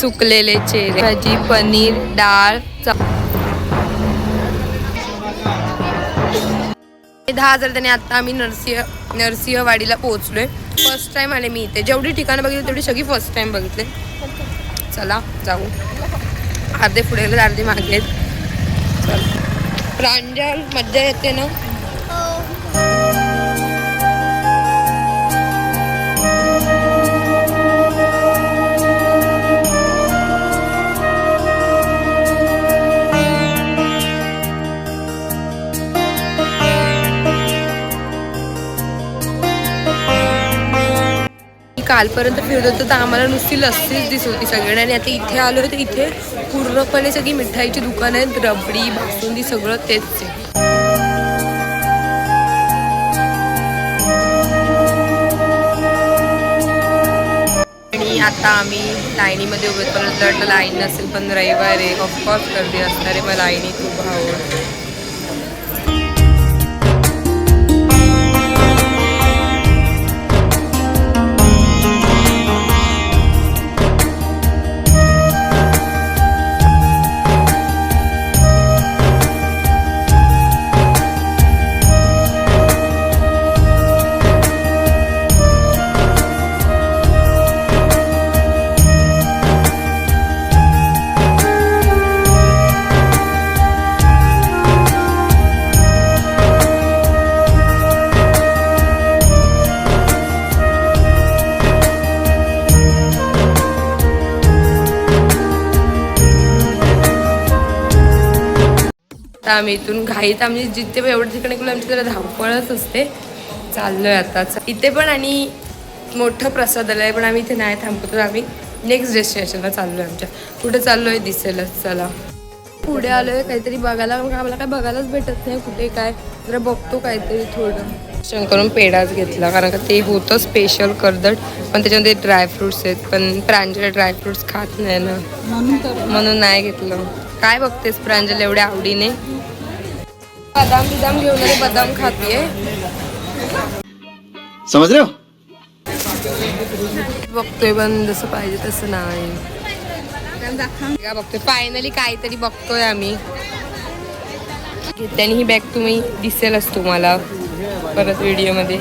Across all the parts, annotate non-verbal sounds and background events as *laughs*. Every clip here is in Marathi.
सुकलेले चेहरे भाजी पनीर डाळ दहा हजार त्याने आत्ता आम्ही नरसिंह नरसिंहवाडीला पोहोचलोय. फर्स्ट टाइम आले मी इथे. जेवढी ठिकाणं बघितली तेवढी सगळी फर्स्ट टाइम बघितले. चला जाऊ. अर्धे पुढे गेले अर्धे मागे आहेत. चल. प्रांजल मज्जा येते ना? कालपर्यंत फिरत होतो तर आम्हाला नुसती लस्सीच दिसत होती सगळ्यांना. आणि आता इथे आलो तर इथे पूर्णपणे सगळी मिठाईची दुकानं आहेत रबडी बासुंदी सगळं तेच आहे. आणि आता आम्ही लाईनीमध्ये उभे परत वाटलं लाईन नसेल पण रविवार आहे. ऑफकोर्स गर्दी असणार आहे मग लाईनीत उभं आवडतं आम्ही इथून घाईत. आम्ही जिथे एवढं ठिकाणी गेलो आमची जरा धावपळच असते. चाललोय आता. इथे पण आणि मोठं प्रसादालय पण आम्ही इथे नाही थांबतो. तर आम्ही नेक्स्ट डेस्टिनेशनला चाललोय आमच्या. कुठे चाललोय दिसेलच चला. पुढे आलोय काहीतरी बघायला. आम्हाला काय बघायलाच भेटत नाही कुठे काय. जरा बघतो काहीतरी थोडं. शंकरून पेढाच घेतला. कारण का ते होतं स्पेशल कर्दट पण त्याच्यामध्ये ड्रायफ्रुट्स आहेत. पण प्रांजल ड्रायफ्रुट्स खात नाही ना. म्हणून नाही घेतलं. काय बघतेस प्रांजल? एवढ्या आवडीने? बदाम बिदाम घेऊन आले बदाम खातीये. समझ रहे हो बघतोय पण जसं पाहिजे तसं नाही. काय बघतोय. फायनली काहीतरी बघतोय आम्ही. घेतल्याने ही बॅग तुम्ही दिसेलच तुम्हाला. परत व्हिडिओमध्ये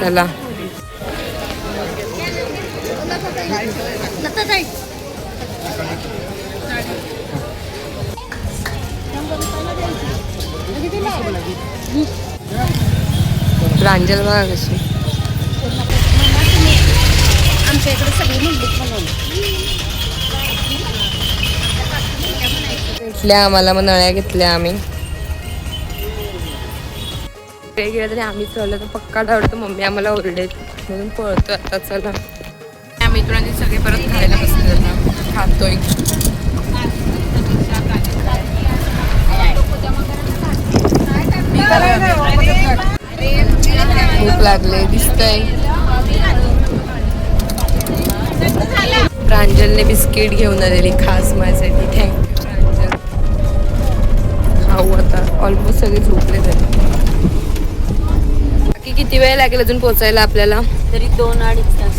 चला. प्रांजल बघा कशी. आमच्या इकडे सगळी घेतल्या आम्हाला मग नळ्या घेतल्या आम्ही. गेलं तरी आम्ही चढलो तर पक्का धावतो मम्मी आम्हाला ओरडेल म्हणून पळतो आता चला. आम्ही इकडून सगळे परत खायला बसले आता. खातोय. भूक लागले दिसतंय. प्रांजलने बिस्किट घेऊन आलेली खास माझ्यासाठी. Thank you Pranjal. खाऊ आता ऑलमोस्ट सगळे झोपले तरी. बाकी किती वेळ लागेल अजून पोचायला आपल्याला? तरी दोन अडीच तास.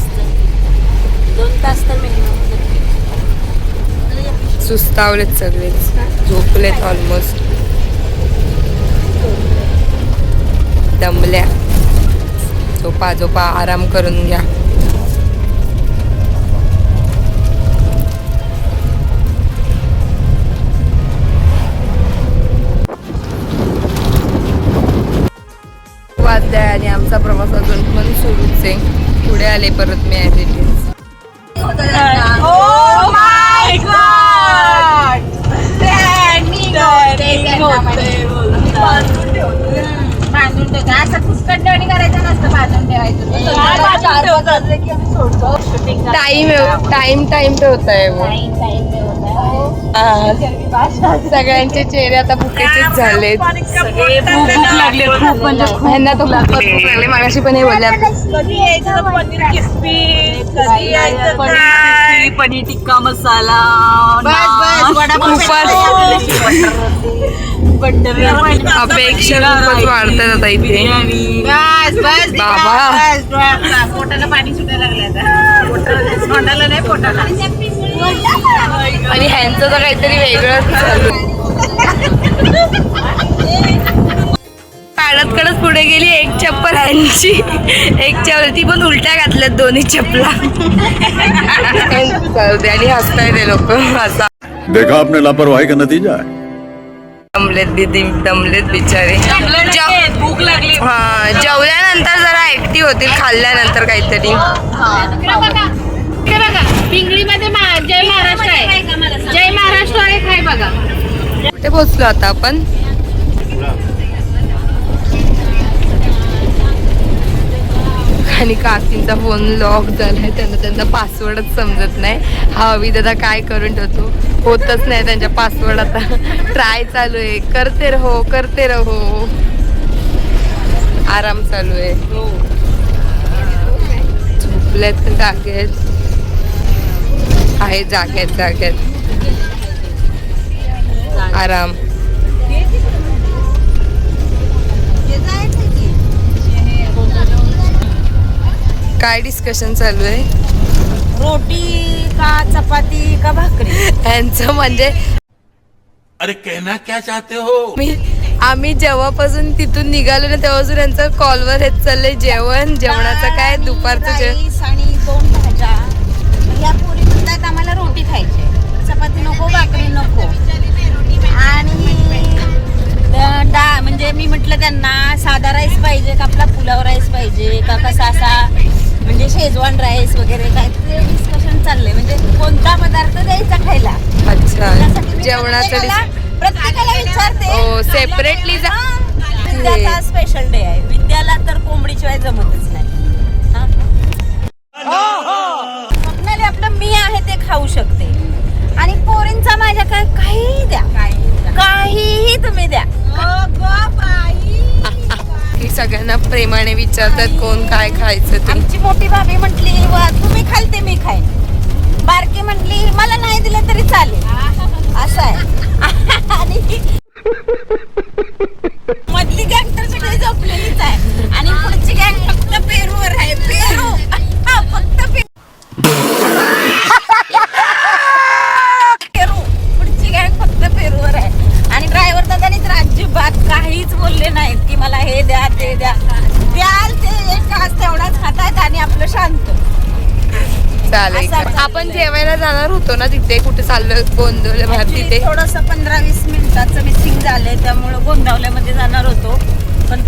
दोन तास तर मिनिमम सुस्तावलेत सगळेच. झोपलेत ऑलमोस्ट दमल्या. झोपा झोपा आराम करून घ्या. वाजल्या आणि आमचा प्रवास अजून पण सुरूच आहे. पुढे आले परत मी ॲज इट इज बांधून ठेवतो असं करायचं नसतं बांधून ठेवायचं. टाइम टाइम टाइम पे होता है वो. टाइम टाइम पे होता है. सगळ्यांचे चेहरे आता भुकेचेच झालेत. सगळे खूप भूक लागली खूप म्हणजे खूप ह्यांना तो खूप भूक लागले. मागाशी पण हे बोलल्या. कधी यायचं पनीर टिक्का मसाला. अपेक्षा खूपच वाढतात आता इथे. बाबा. पोटाला पाणी सुटायला लागलं नाही पोटाला. आणि ह्यांचं तर काहीतरी वेगळंच काढत काढत पुढे गेली एक चप्पल ह्यांची. एक चप्पल ती पण उलट्या घातल्यात दोन्ही चपला दे आणि हसताय ते लोक. हसा देखा आपने लापरवाही का नतीजा है? दमलेत दिदी दमलेत बिचारे. भूक लागली. हा जेवल्यानंतर जरा ऍक्टिव्ह होतील खाल्ल्यानंतर काहीतरी. पिंगळीमध्ये जय महाराष्ट्र आहे. जय महाराष्ट्र आहे काय बघा. कुठे पोहोचलो आता आपण. आणि काकींचा फोन लॉक झालाय त्यांना त्यांचा पासवर्डच समजत नाही. हा दादा काय करून ठेवतो? होतच नाही त्यांच्या पासवर्ड आता. ट्राय चालू आहे. करते रहो करते रहो. आराम चालू आहे. झोपलेत जागेत. आहे जागेत जागेत. आराम. काय डिस्कशन चालू आहे? रोटी का चपाती का भाकरी? यांचं म्हणजे अरे कहना क्या चाहते हो? मी आम्ही जेव्हापासून तिथून निघालो ना तेव्हापासून यांचं कॉलवर हेच चाललंय जेवण जेवणाचं काय दुपारचं जेवण राईस आणि दोन भाज्या. या पुरी म्हणतात आम्हाला रोटी खायची. चपाती नको भाकरी नको. आणि ड- डा म्हणजे मी म्हटलं त्यांना साधा राईस पाहिजे का आपला पुलाव राईस पाहिजे का कसा असा म्हणजे शेजवान राईस वगैरे काय ते डिस्कशन चाललंय. म्हणजे कोणता पदार्थ द्यायचा खायला? अच्छा. त्यासाठी मी जेवणाचं प्रत्येकाला विचारते. separately जा- हा, विद्याचा स्पेशल डे आहे. विद्याला तर कोंबडीशिवाय जमतच नाही. हा? स्वप्नाली आपलं मी आहे ते खाऊ शकते. आणि पोरींचा माझ्या काय काहीही द्या. काहीही तुम्ही द्या. की सगळ्यांना प्रेमाने विचारतात कोण काय खायचं ते. आमची मोठी भाभी म्हटली "वा, तुम्ही खालते मी खाय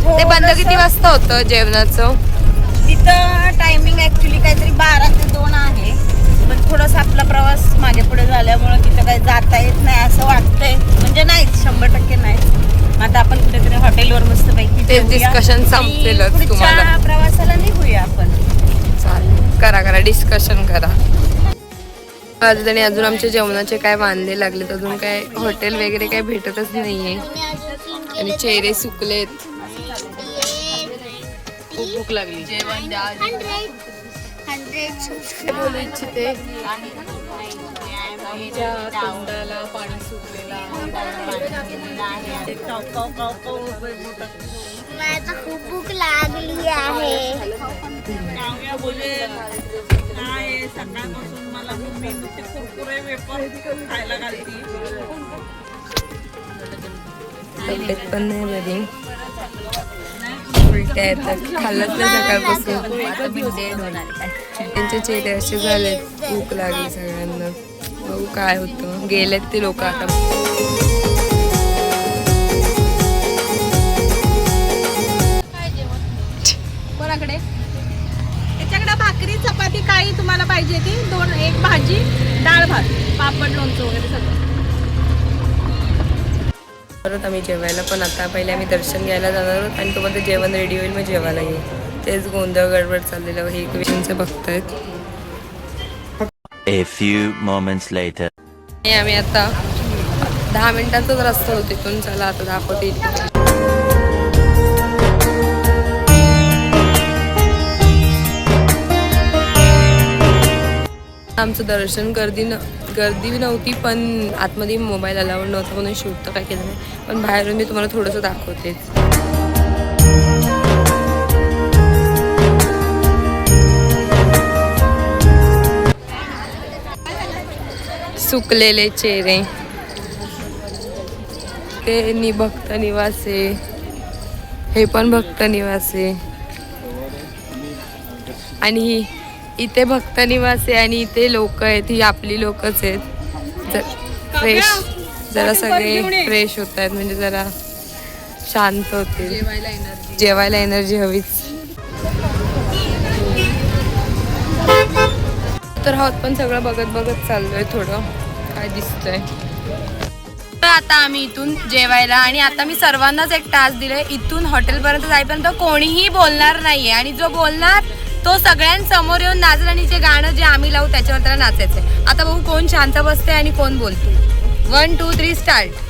ते बंद किती वाजता होतं जेवणाचं? तिथं टायमिंग ऍक्च्युली काहीतरी बारा ते दोन आहे. पण थोडासा आपला प्रवास मागे पुढे झाल्यामुळं तिथं काही जाता येत नाही असं वाटतंय. म्हणजे नाहीच शंभर टक्के नाही. आता आपण कुठेतरी हॉटेलवर मस्त पैकी ते संपलेलंच तुम्हाला. प्रवासाला निघूया आपण. चालेल. करा करा. डिस्कशन करा. आज आणि अजून आमच्या जेवणाचे काय वांदे लागलेत? अजून काय हॉटेल वगैरे काय भेटतच नाहीये. आणि चेहरे सुकलेत. खूप भूक लागली. जेवण द्या. बोलू इच्छिते. आमच्या तोंडाला पाणी सुकलेलं मला तर खूप भूक लागली आहे. सकाळपासून मला नुसते कुरकुरे वेपर खायला घालती तब्येत पण नाही बरी. उलट्या येतात. खाल्लंच नाही सकाळपासून. त्यांचे चेहरे असे झाले भूक लागली सगळ्यांना. बघू काय होतं. गेलेत ते लोक आता. भाकरी चपाती काही तुम्हाला पाहिजे ती दोन एक भाजी डाळ भात. पापड लोणचं वगैरे सगळं. परत आम्ही जेवायला पण आता पहिले आम्ही दर्शन घ्यायला जाणार आहोत आणि तोपर्यंत जेवण रेडी होईल मग जेवायला येईल तेच गोंधळ गडबड चाललेलं हे विषयांचं बघतायत A few moments later. आम्ही आता दहा मिनिटांचाच रस्ता होतो तिथून चला आता दाखवते. आमचं दर्शन गर्दी न गर्दी नव्हती पण आतमध्ये मोबाईल अलाउड नव्हता म्हणून शूट तर काय केलं नाही. पण बाहेरून मी तुम्हाला थोडंसं दाखवते सुकलेले चेहरे. ते नि भक्त हे पण भक्त निवासे. आणि ही इथे भक्त निवास आहे आणि इथे लोक आहेत ही आपली लोकच आहेत. फ्रेश जरा सगळे फ्रेश होत आहेत म्हणजे जरा शांत होते जेवायला एनर्जी हवीच. तर आहोत पण सगळं बघत बघत चाललोय थोडं. काय दिसतंय. तर आता आम्ही इथून जेवायला आणि आता मी सर्वांनाच एक टास्क दिलाय. इथून हॉटेलपर्यंत जाईपर्यंत कोणीही बोलणार नाहीये आणि जो बोलणार तो सगळ्यांसमोर येऊन नाचेल गाणं जे आम्ही लावू त्याच्यावर त्याला नाचायचंय. आता बघू कोण शांत बसते आणि कोण बोलते वन टू थ्री स्टार्ट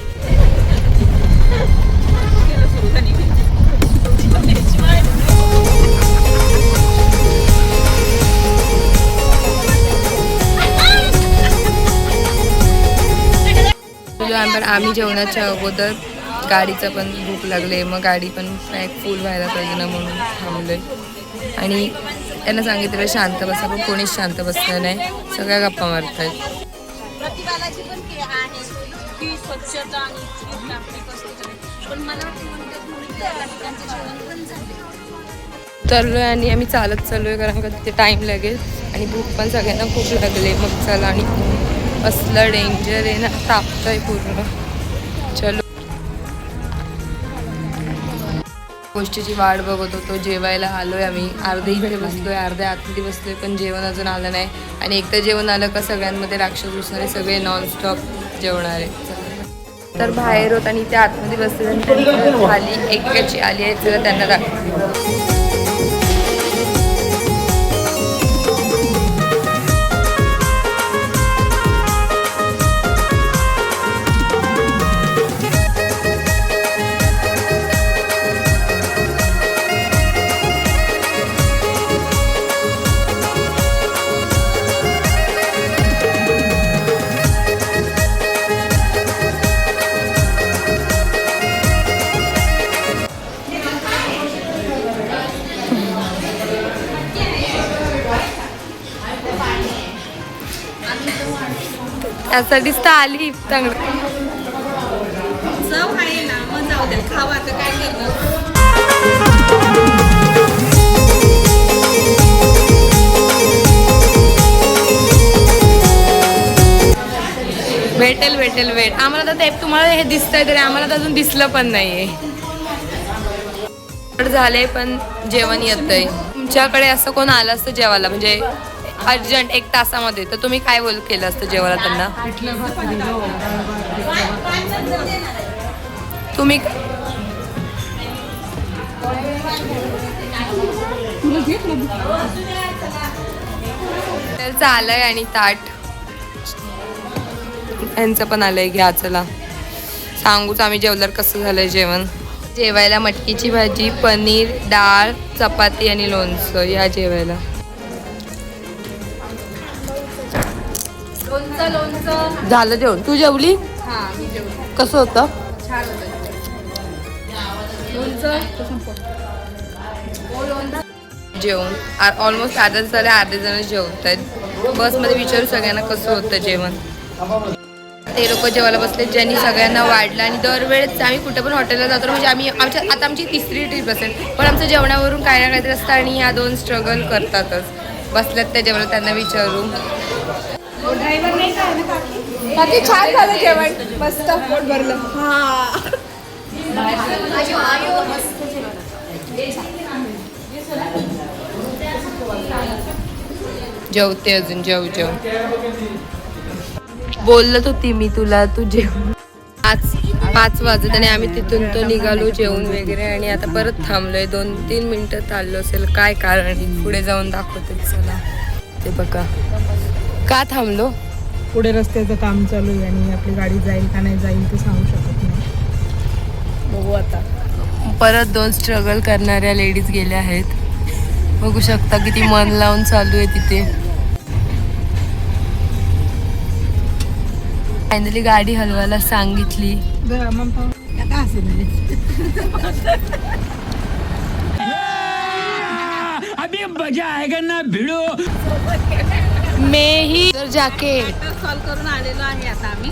पण आम्ही जेवणाच्या अगोदर गाडीचं पण भूक लागले मग गाडी पण पॅक फुल व्हायला पाहिजे ना म्हणून थांबलोय. आणि त्यांना सांगितलं शांत बसा पण कोणीच शांत बसलं नाही. सगळ्या गप्पा प्रतिभालाची पण के आहे आणि आम्ही चालत चाललोय कारण का तिथे टाइम लागेल आणि भूक पण सगळ्यांना खूप लागले. मग चला आणि असलं डेंजर आहे ना तापतंय पूर्ण. चलो. गोष्टीची वाट बघत होतो जेवायला आलोय आम्ही. अर्धे इथे बसलोय अर्ध्या आतमध्ये बसलोय पण जेवण अजून आलं नाही. आणि एकदा जेवण आलं का सगळ्यांमध्ये राक्षस घुसणारे सगळे नॉनस्टॉप जेवणारे. तर बाहेर होत आणि ते आतमध्ये बसले खाली एकाची आली आहे तर त्यांना दाखवते त्यासाठीच तर आली चांगलं. चव आहे ना मग जाऊ द्या खावा आता काय करणार भेटेल भेटेल भेट. आम्हाला तर ते तुम्हाला हे दिसतंय तरी आम्हाला तर अजून दिसलं पण नाहीये. झालंय पण जेवण येतंय. तुमच्याकडे असं कोण आलं असतं जेवायला? म्हणजे अर्जंट एक तासामध्ये. तर तुम्ही काय बोल केलं असतं जेवायला त्यांना? तुम्ही त्यांचं आलंय आणि ताट. यांचं पण आलंय घ्या चला. सांगूच आम्ही जेवल्यावर कसं झालंय जेवण. जेवायला मटकीची भाजी पनीर डाळ चपाती आणि लोणचं या जेवायला. लोणचं लोणचं झालं जेवण. तू जेवली? कसं होतं? जेवण. ऑलमोस्ट अर्धा झाले अर्धे जण जेवत आहेत बसमध्ये विचारू सगळ्यांना कसं होतं जेवण. ते लोक जेवायला बसले ज्यांनी सगळ्यांना वाढलं आणि दरवेळेस आम्ही कुठे पण हॉटेलला जातो म्हणजे आम्ही आमच्या आता आमची तिसरी ट्रिप असेल पण आमचं जेवणावरून काय ना काहीतरी असतं आणि ह्या दोन स्ट्रगल करतातच. बसल्यात त्या जेवणाला त्यांना विचारू. बाकी छान झालं जेवण. मस्त. पोट भरलं हा. जेवते अजून जेव जेव. बोलत होती मी तुला तू जेव. पाच पाच वाजत आणि आम्ही तिथून तो निघालो जेवण वगैरे आणि आता परत थांबलोय. दोन तीन मिनिटं चाललो असेल. काय कारण? पुढे जाऊन दाखवते चला. ते बघा. का थांबलो? पुढे रस्त्याचं काम चालू आहे आणि आपली गाडी जाईल का नाही जाईल ते सांगू शकत नाही. बघू आता. परत दोन स्ट्रगल करणाऱ्या लेडीज गेल्या आहेत. बघू शकता किती मन लावून चालू आहे तिथे. फायनली गाडी हलवायला सांगितली. मे ही तर जॅकेट सॉल्व करून आलेलो आहे आता आम्ही.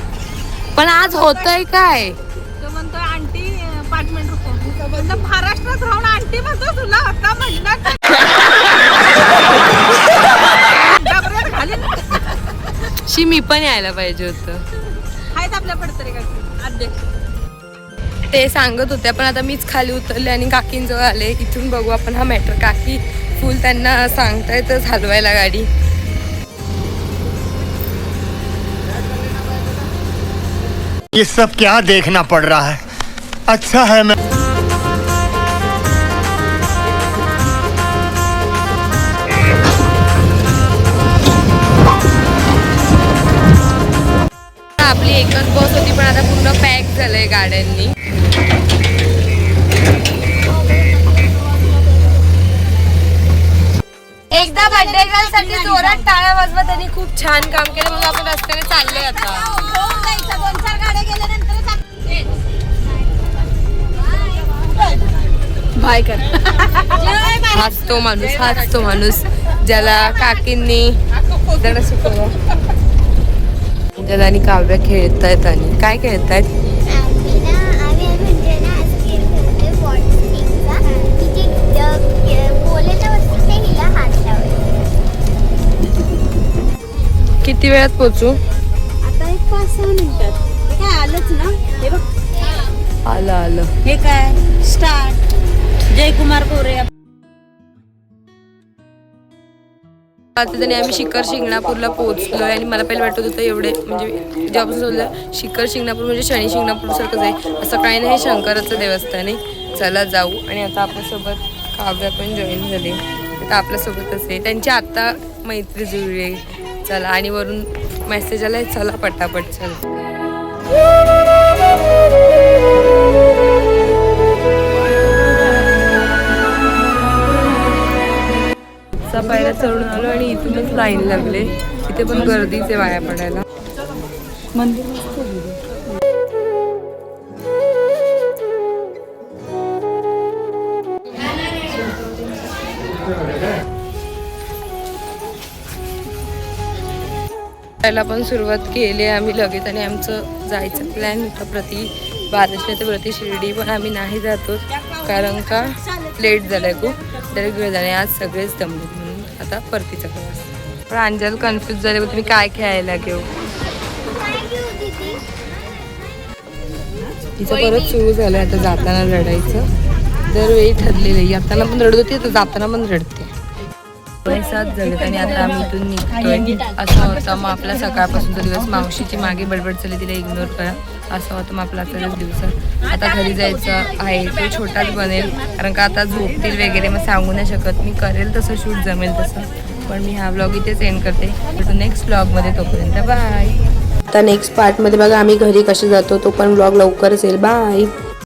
पण आज होतय काय? तो म्हणतो आंटी पाच मिनिट रुको. म्हणलं महाराष्ट्रात राहून आंटी म्हणतो तुला आता घालीन शी मी पण यायला पाहिजे होतं. आहेत आपल्या पडतरे अध्यक्ष ते सांगत होत्या पण आता मीच खाली उतरले आणि काकींजवळ आले. इथून बघू आपण हा मॅटर काकी फुल त्यांना सांगतायतच हलवायला गाडी. ये सब क्या देखना पड़ रहा है? अच्छा है मैं आपली एकच बस होती पण आता पूर्ण पॅक झालंय गाड्यांनी. एकदा बर्थडे गर्लसाठी जोरात टाळ्या वाजवा त्यांनी खूप छान काम केलं म्हणून आपण रस्त्याने चाललोय आता. बाय कर. हाच तो माणूस हाच तो माणूस ज्याला काकींनी जरा शिकवलं. ज्याला आणि काव्य खेळतायत आणि काय खेळतायत? आम्ही ना आम्ही म्हणजे किती वेळात पोचू आता एक पाच सहा मिनिटात. काय आलंच ना? हे बघ. आलं आलं. हे काय? स्टार्ट जयकुमार गोरे आता त्याने आम्ही शिखर शिंगणापूरला पोहोचलोय आणि मला पहिलं वाटत होतं एवढे म्हणजे जेव्हापासून सोडलं शिखर शिंगणापूर म्हणजे शनी शिंगणापूर सारखंच आहे. असं काही नाही हे शंकराचं देवस्थान आहे. चला जाऊ. आणि आता आपल्यासोबत काव्य पण जॉईन झाले. आता आपल्यासोबतच आहे. त्यांची आता मैत्री जुळली आहे. चला आणि वरून मेसेज आलाय चला पटापट चला. *laughs* पायऱ्या चढून आलो आणि इथूनच लाईन लागले. इथे पण गर्दीच आहे वाया पडायला जायला पण सुरुवात केली आहे आम्ही लगेच आणि आमचं जायचं प्लॅन होता प्रति बालाजी ते प्रति शिर्डी पण आम्ही नाही जातो कारण का लेट झालं आहे खूप. तरी वेळ झाले आज सगळेच दमले. आता परतीचा प्रवास पण अंजल कन्फ्युज झाले तुम्ही काय खेळायला घेऊ? तिचं परत सुरू झालं आता जाताना रडायचं दरवेळी ठरलेलं येताना पण रडत होती आता जाताना पण रडते सात झाले आणि आता आम्ही इथून निघतोय. असं होतं. मग आपला सकाळपासूनचा दिवस. मावशीची मागे बडबड चालली तिला इग्नोर करा. असं होतं मग आपला आजचा दिवस. आता घरी जायचं आहे तो छोटाच बनेल. कारण का आता झोपतील वगैरे मग सांगू नाही शकत. मी करेल तसं शूट जमेल तसं. पण मी हा ब्लॉग इथेच एंड करते. भेटू नेक्स्ट ब्लॉगमध्ये तोपर्यंत. बाय आता नेक्स्ट पार्टमध्ये बघा आम्ही घरी कसे जातो तो पण ब्लॉग लवकरच येईल. बाय